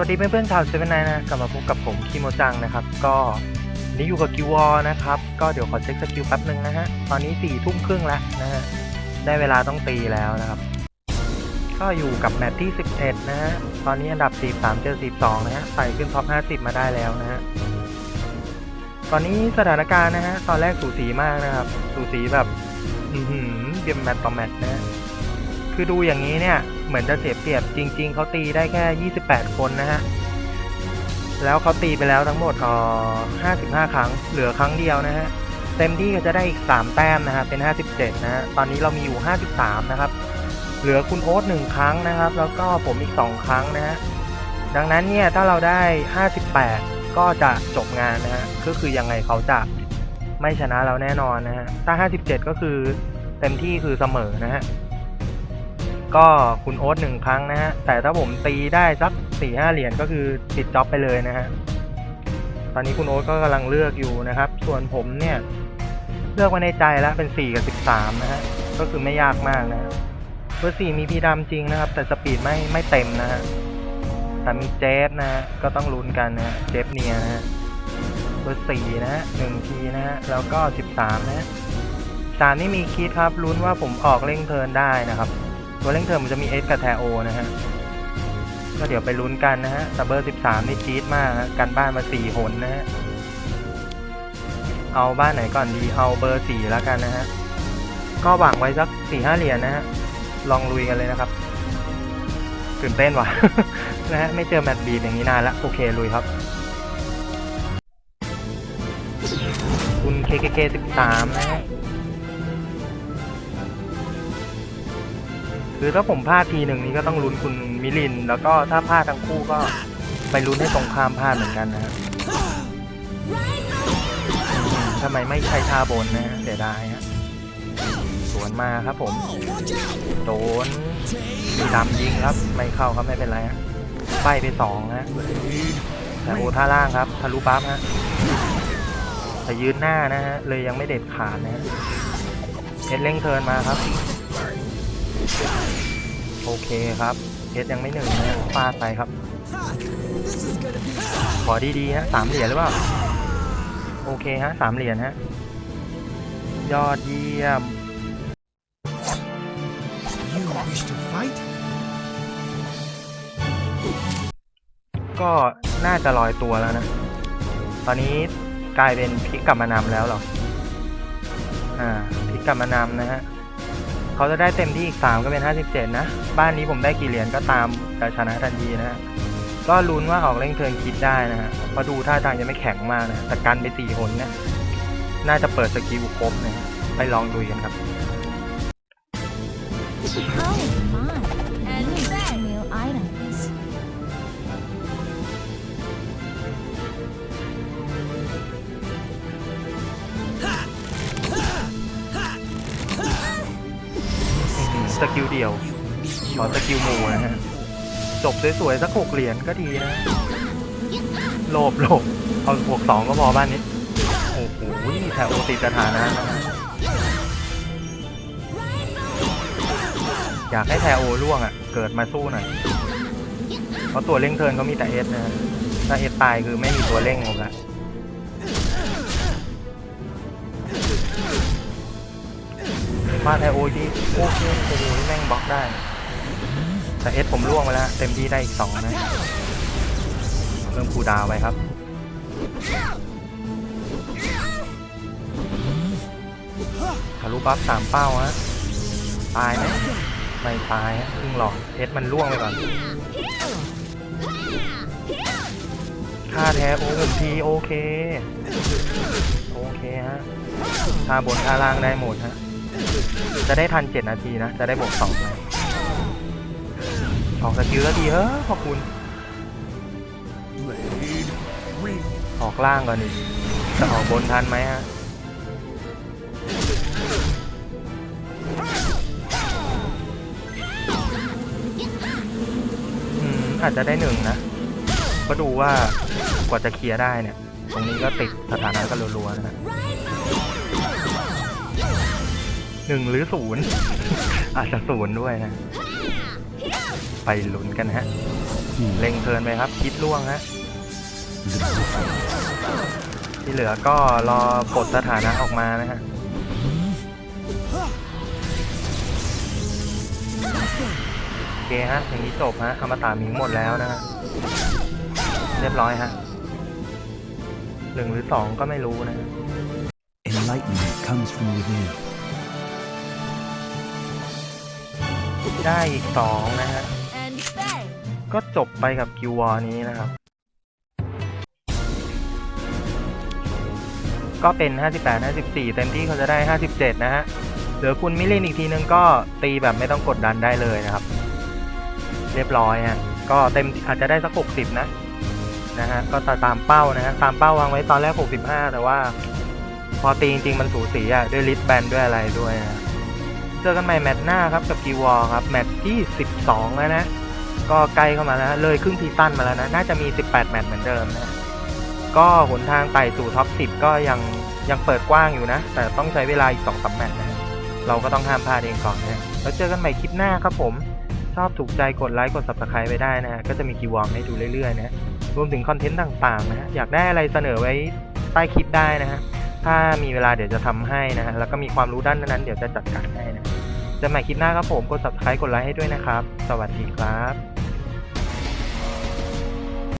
วัสดีเพื่อนๆชาวเซเว่นไนนะกลับมาพบกับผมคิโมจังนะครับ ก็นี่อยู่กับกิวอนะครับ ก็เดี๋ยวขอเช็คสกิลแป๊บหนึ่งนะฮะ ตอนนี้สี่ทุ่มครึ่งแล้วนะฮะ ได้เวลาต้องตีแล้วนะครับ ก็อยู่กับแมตช์ที่ 11 นะฮะ ตอนนี้อันดับ 43 เจอ 42 นะฮะใส่ขึ้นท็อป 50 มาได้แล้วนะฮะ ตอนนี้สถานการณ์นะฮะ ตอนแรกสูสีมากนะครับ สูสีแบบ อือหือเกมแมตต์ต่อแมตช์นะฮะคือดูอย่างนี้เนี่ย เหมือนจะเสียเปรียบจริง ๆเขาตีได้แค่ 28 คนนะฮะ แล้วเขาตีไปแล้วทั้งหมดเอ่อ55 ครั้ง เหลือครั้งเดียวนะฮะ เต็มที่ก็จะได้อีก 3 แต้มนะฮะ เป็น 57 นะฮะ ตอนนี้เรามีอยู่ 53 นะครับ เหลือคุณโอ๊ตหนึ่งครั้งนะครับ แล้วก็ผมอีก 2 ครั้งนะฮะ ดังนั้นเนี่ยถ้าเราได้ 58 ก็จะจบงานนะฮะ ก็คือยังไงเขาจะไม่ชนะเราแน่นอนนะฮะ ถ้า 57 ก็คือเต็มที่คือเสมอนะฮะ ก็คุณโอ๊ตหนึ่งครั้งนะฮะ แต่ถ้าผมตีได้สักสี่ห้าเหรียญก็คือปิดจ็อบไปเลยนะฮะ ตอนนี้คุณโอ๊ตก็กำลังเลือกอยู่นะครับ ส่วนผมเนี่ย เลือกไว้ในใจแล้วเป็นสี่กับสิบสามนะฮะ ก็คือไม่ยากมากนะเบอร์สี่มีพีดำจริงนะครับ แต่สปีดไม่ไม่เต็มนะฮะ แต่มีเจฟนะฮะ ก็ต้องลุ้นกันนะเจฟเนียนะฮะ เบอร์สี่นะฮะหนึ่งทีนะฮะ แล้วก็สิบสามนะฮะสามนี่มีคิดครับลุ้นว่าผมออกเร่งเทินได้นะครับ ตัวเร่งเทิร์นมันจะมีเอสกับแทโอนะฮะ ก็เดี๋ยวไปลุ้นกันนะฮะแต่เบอร์สิบสามนี่จี๊ดมากกันบ้านมาสี่หนนะฮะ เอาบ้านไหนก่อนดี เอาเบอร์สี่แล้วกันนะฮะ ก็หวังไว้สักสี่ห้าเหรียญนะฮะ ลองลุยกันเลยนะครับ ตื่นเต้นว่ะ นะฮะ ไม่เจอแมตช์บีบอย่างนี้นานล้วโอเค ลุยครับ คุณ KKK 13 นะฮะ คือถ้าผมพลาดทีหนึ่งนี้ก็ต้องลุ้นคุณมิลิน แล้วก็ถ้าพลาดทั้งคู่ก็ไปลุ้นให้ตรงข้ามพลาดเหมือนกันนะฮะอืมทำไมไม่ใช้ท่าบนนะฮะเสียดายฮะสวนมาครับผม โดนมีดำยิงครับ ไม่เข้าครับไม่เป็นไรฮะไปไปสองฮะแต่โอท่าล่างครับทะลุปั๊บฮะแต่ยืนหน้านะฮะเลยยังไม่เด็ดขาดนะฮะเอ็ดเล่งเทินมาครับ โอเคครับเพชรยังไม่หนึ่งนะฟาดไปครับ ขอดีๆฮะสามเหรียญหรือเปล่า โอเคฮะสามเหรียญฮะ ยอดเยี่ยม You wish to fight? ก็น่าจะลอยตัวแล้วนะ ตอนนี้กลายเป็นพลิกกลับมานำแล้วเหรอ อ่าพลิกกลับมานำนะฮะ เขาจะได้เต็มที่อีก 3 ก็เป็น 57 นะ บ้านนี้ผมได้กี่เหรียญก็ตามจะชนะทันทีนะฮะก็ลุ้นว่าออกเร่งเทิร์นคิดได้นะฮะเพราะดูท่าทางจะไม่แข็งมากนะแต่กันไปสี่หนเนะน่าจะเปิดสกิลครบนะฮะไปลองดูกันครับ Oh my! สกิลเดียวขอสกิลหมู่นะฮะ จบสวยๆ สักหกเหรียญก็ดีนะ โลบโลบเอาบวกสองก็พอบ้านนี้ โอ้โหแถวติดสถานะนะฮะอยากให้แทโอล่วงอะ เกิดมาสู้หน่อย เพราะตัวเร่งเทิร์นเขามีแต่เอสนะฮะถ้าเอสตายคือไม่มีตัวเร่งผมละ มาแทโอดีโอเคโอ้โหแม่งบล็อกได้แต่เอสผมล่วงไปแล้วเต็มที่ได้อีกสองนะเพิ่มคูดาวไปครับทะลุปั๊บสามเป้าฮะตายไหมไม่ตายฮะครึ่งหลอดเอสมันล่วงไปก่อนค่าแท้โอ้ผมทีโอเค โอเคฮะค่าบนค่าล่างได้หมดฮะ จะได้ทันเจ็ดนาทีนะ จะได้บวกสองนะออกสกิลแล้วดีเฮ้อขอบคุณ ออกล่างก่อนดิจะออกบนทันไหมฮะอืมอาจจะได้หนึ่งนะ ก็ดูว่ากว่าจะเคลียร์ได้เนี่ย ตรงนี้ก็ติดสถานะกันรัวๆนะฮะ หนึ่งหรือศูนย์อาจจะศูนย์ด้วยนะ ไปลุ้นกันฮะ เล็งเพลินไปครับ คิดล่วงฮะ ที่เหลือก็รอปลดสถานะออกมานะฮะโอเคฮะอย่างนี้จบฮะอมตะมิงหมดแล้วนะฮะ เรียบร้อยฮะหนึ่งหรือสองก็ไม่รู้นะฮะ Enlightenment comes from within. ได้อีกสองนะฮะ ก็จบไปกับกิววอนี้นะครับ ก็เป็น 58 54 เต็มที่เขาจะได้ 57 นะฮะเหลือคุณมิลินอีกทีนึงก็ตีแบบไม่ต้องกดดันได้เลยนะครับ เรียบร้อยฮะก็เต็มอาจจะได้สัก 60 นะนะฮะก็ตามเป้านะฮะตามเป้าวางไว้ตอนแรก 65 แต่ว่า พอตีจริงๆมันสูสีอะด้วยลิสแบนด้วยอะไรด้วยนะ เจอกันใหม่แมตช์หน้าครับกับกิวอครับแมตช์ที่ 12 แล้วนะ ก็ใกล้เข้ามาแล้วเลยครึ่งซีซั่นมาแล้วนะ น่าจะมี 18 แมตช์เหมือนเดิมนะ ก็หนทางไต่สู่ท็อป 10 ก็ยังยังเปิดกว้างอยู่นะ แต่ต้องใช้เวลาอีก2-3แมตช์นะเราก็ต้องห้ามพลาดเองก่อนนะแล้วเจอกันใหม่คลิปหน้าครับผม ชอบถูกใจกดไลค์กด subscribe ไปได้นะฮะก็จะมีคีวอร์มให้ดูเรื่อยๆนะรวมถึงคอนเทนต์ต่างๆนะฮะอยากได้อะไรเสนอไว้ใต้คลิปได้นะฮะ ถ้ามีเวลาเดี๋ยวจะทำให้นะฮะแล้วก็มีความรู้ด้านนั้น เดี๋ยวจะจัดการให้นะจะใหม่คลิปหน้าครับผมกด subscribe กดไลค์ให้ด้วยนะครับ สวัสดีครับ